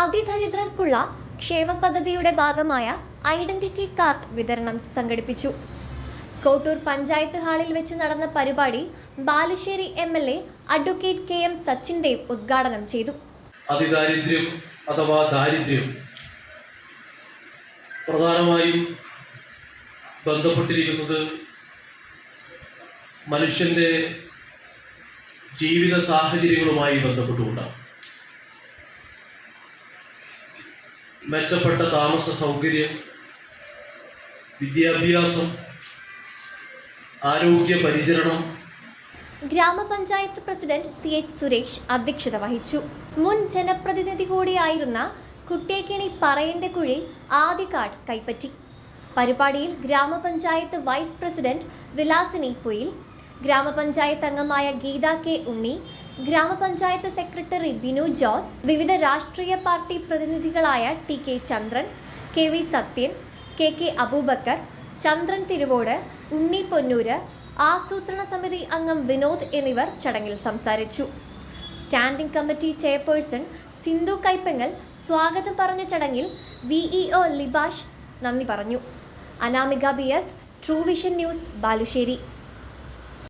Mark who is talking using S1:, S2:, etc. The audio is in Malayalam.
S1: അതിദരിദ്രർക്കുള്ള ക്ഷേമ പദ്ധതിയുടെ ഭാഗമായ ഐഡന്റിറ്റി കാർഡ് വിതരണം സംഘടിപ്പിച്ചു. കോട്ടൂർ പഞ്ചായത്ത് ഹാളിൽ വെച്ച് നടന്ന പരിപാടി Balussery M L A advocate K M Sachin Dev ഉദ്ഘാടനം ചെയ്തു.
S2: അതിദാരിദ്ര്യം അഥവാ ദാരിദ്ര്യം പ്രധാനമായും ബന്ധപ്പെട്ടിരിക്കുന്നത് മനുഷ്യന്റെ ജീവിത സാഹചര്യങ്ങളുമായി ബന്ധപ്പെട്ടുകൊണ്ടാണ്. മെച്ചപ്പെട്ട താമസ സൗകര്യം വിദ്യാഭ്യാസം ആരോഗ്യ പരിചരണം.
S1: ഗ്രാമപഞ്ചായത്ത് പ്രസിഡന്റ് സി എച്ച് സുരേഷ് അധ്യക്ഷത വഹിച്ചു. മുൻ ജനപ്രതിനിധി കൂടിയായിരുന്ന കുട്ടേക്കിണി പറയന്റെ കുഴി ആദ്യ കാർഡ് കൈപ്പറ്റി. പരിപാടിയിൽ ഗ്രാമപഞ്ചായത്ത് വൈസ് പ്രസിഡന്റ് വിലാസിനി പൊയിൽ ഗ്രാമപഞ്ചായത്ത് അംഗമായ ഗീത കെ ഉണ്ണി ഗ്രാമപഞ്ചായത്ത് സെക്രട്ടറി ബിനു ജോസ് വിവിധ രാഷ്ട്രീയ party പ്രതിനിധികളായ T K Chandran K V Sathyan K K Aboobacker Chandran Thiruvode Unni Ponnoor ആസൂത്രണ സമിതി അംഗം വിനോദ് എന്നിവർ ചടങ്ങിൽ സംസാരിച്ചു. Standing committee chairperson Sindhu Kaippangal സ്വാഗതം പറഞ്ഞ ചടങ്ങിൽ വിഇഒ ലിബാഷ് നന്ദി പറഞ്ഞു. Anamika B S true vision news Balussery.